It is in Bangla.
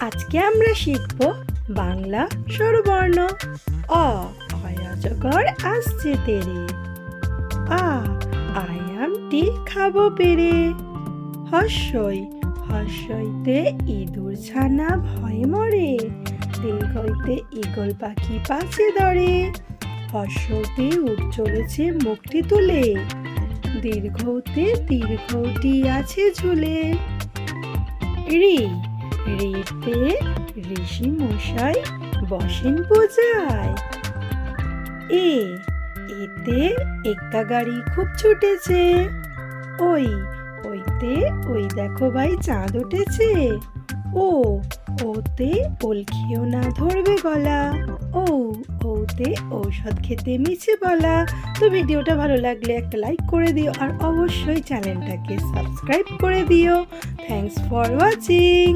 আজকে আমরা শিখব বাংলা স্বরবর্ণ। অ আসছে তেরে। আ, আয়ামটি খাব পেরে। হর্ষই হর্ষইতে ইঁদুর ছানা ভয় মরে। দীর্ঘইতে ইগল পাখি পাশে ধরে। হর্ষতে উঠ চলেছে মুখটি তুলে। দীর্ঘতে দীর্ঘটি আছে ঝুলে। রি, রিতে ঋষি মশাই বসেন পূজায় এ, এতে একটা গাড়ি খুব ছুটেছে। ওই, ওইতে, ওই দেখো ভাই চাঁদ উঠেছে। ও, ওতে ওল খেয়েও না ধরবে গলা। ও ওতে ঔষধ খেতে মিছে বলা। তো ভিডিওটা ভালো লাগলে একটা লাইক করে দিও আর অবশ্যই চ্যানেলটাকে সাবস্ক্রাইব করে দিও। Thanks for watching